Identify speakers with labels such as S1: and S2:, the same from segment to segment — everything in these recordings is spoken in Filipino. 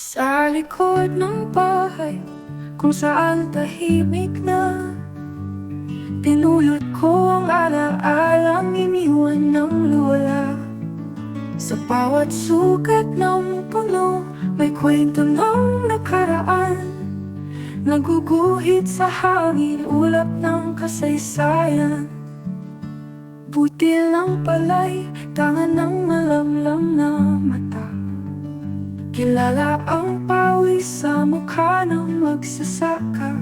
S1: Sa likod ng bahay Kung saan tahimik na Pinulot ko ang alaalang iniwan ng lola. Sa bawat sukat ng puno May kwento ng nakaraan. Naguguhit sa hangin Ulap ng kasaysayan. Buti lang pala'y Tangan ng malamlam na mata Kilala ang pawis sa mukha ng magsasaka.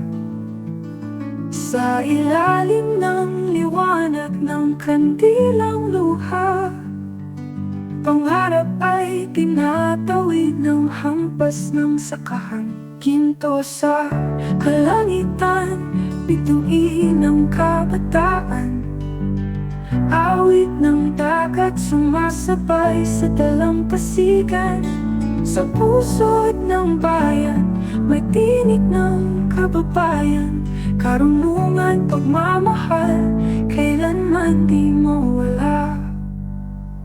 S1: Sa ilalim ng liwanag ng kandilang luha. Pangarap ay tinatawid ng hampas ng sakahan. Ginto sa kalangitan, bituin ng kabataan. Awit ng dagat sumasabay sa dalampasigan Sa puso't ng bayan May tinig ng kababayan. Karunungan, pagmamahal Kailanman di mawala.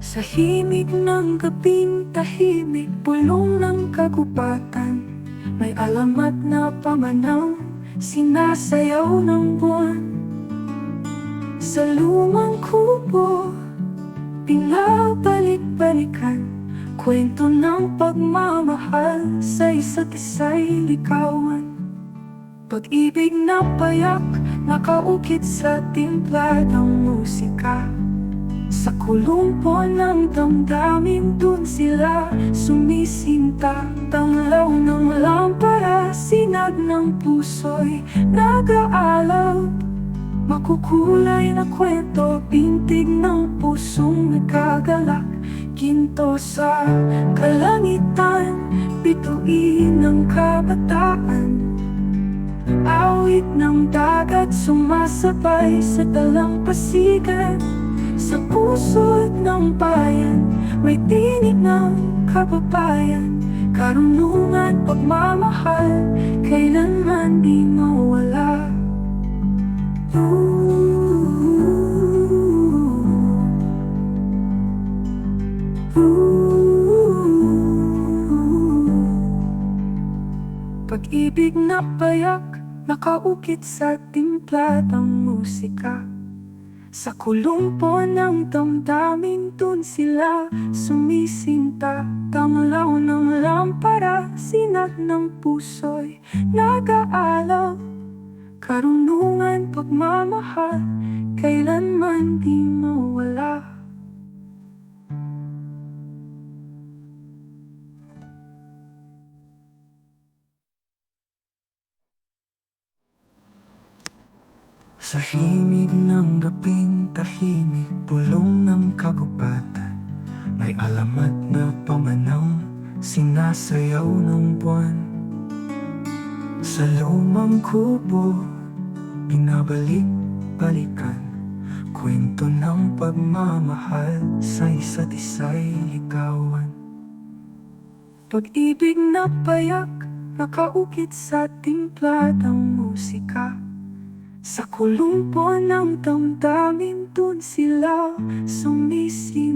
S1: Sa himig ng gabing tahimik Pulong ng kagubatan. May alamat na pamanaw Sinasayaw ng buwan. Sa lumang kubo Pinabalik-balikan Kwento ng pagmamahal Sa isa't isa'y likawan Pag-ibig na payak Nakaukit sa timpla ng musika. Sa kulumpo ng damdamin Dun sila sumisinta. Tanglaw ng lampara Sinag ng puso'y nag-aalab Makukulay na kwento, pintig ng pusong nagkagalak Ginto sa kalangitan, bituin ng kabataan. Awit ng dagat, sumasabay sa dalampasigan Sa puso't ng bayan, may tinig ng kababayan. Karunungan, pagmamahal, kailanman di mawala Pag-ibig na payak, nakaukit sa timpla ng musika. Sa kulumpo ng damdamin dun sila sumisinta. Tanglaw ng lampara, sinag ng puso'y nag-aalaw. Karunungan, pagmamahal, kailanman di mawala Sa himig ng gabing tahimik, pulong ng kagubatan May alamat na pamanaw, sinasayaw ng buwan. Sa lumang kubo, binabalik-balikan Kwento ng pagmamahal sa isa't isa'y ligawan. Pag-ibig na payak, nakaukit sa timpla ng musika sa kulumpo ng damdamin dun sila sumising